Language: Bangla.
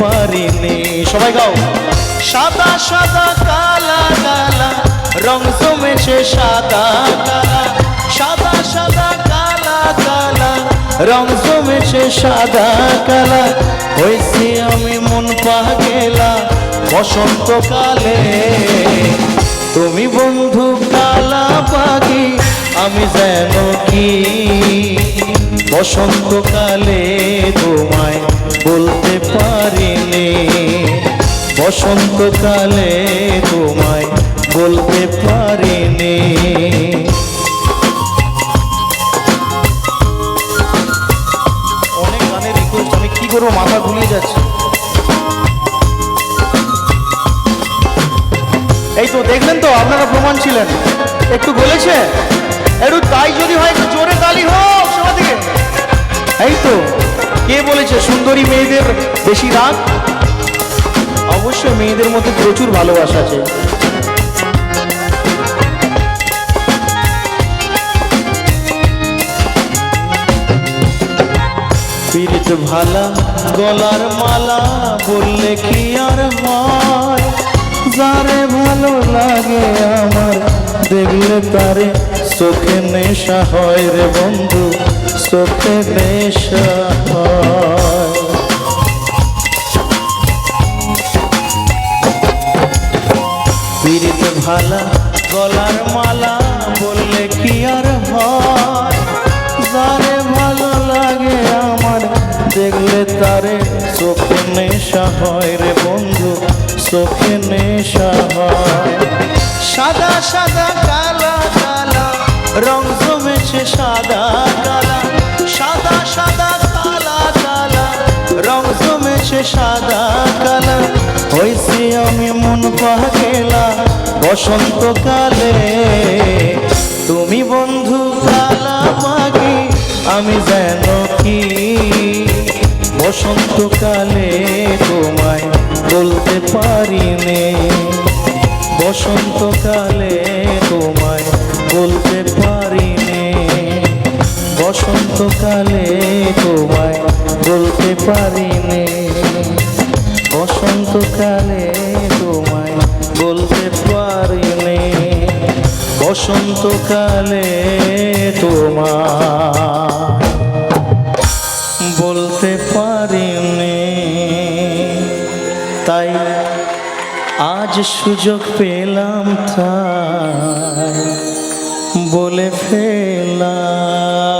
পারিনি। সবাই গাও। সাদা সাদা, কালা কালা, রং জমেছে সাদা, কালা। সাদা সাদা, কালা কালা, রং জমেছে সাদা, কালা। হয়েছি আমি মন পা পাগেলা, বসন্তকালে। তুমি বন্ধু কালা পাখি, আমি যেন কি? বসন্তকালে তোমায় বলতে বসন্তকালে তোমায় বলতে পারিনি। অনেক গানের রিকোয়েস্ট আমি কি করব, মাথা ঘুরিয়ে যাচ্ছে। এই তো, দেখলেন তো, আপনারা প্রমাণ ছিলেন। একটু বলেছে? একটু তাই যদি হয়, একটু জোরে তালি হোক, সবার দিকে। এই তো, কে বলেছে? সুন্দরী মেয়েদের বেশি রাগ? অবশ্যই মেয়েদের মধ্যে প্রচুর ভালোবাসা আছে। পীড়িত ভালা, গলার মালা, বললে কি আর হয়? যারে ভালো লাগে আমার, দেখলে তারে চোখে নেশা হয় রে বন্ধু, চোখে নেশা হয়। ভালা, গলার মালা বললে কি আর হয়? ভালো লাগে আমার, দেখলে তারে চোখে নেশা হয় রে বন্ধু, চোখে নেশা হয়। সাদা সাদা, কালা কালা, রং জমেছে সাদা সাদা কালা হয়েছি আমি মন পাগেলা, বসন্তকালে। তুমি বন্ধু কালা পাখি আমি যেন কি? বসন্তকালে তোমায় বলতে পারিনি বসন্তকালে তোমায় বলতে পারিনি বসন্তকালে তোমায় বলতে পারিনি বসন্তকালে তোমায় বলতে পারিনি। বসন্তকালে তোমায় বলতে পারিনি। তাই আজ সুযোগ পেলাম তাই বলে ফেলাম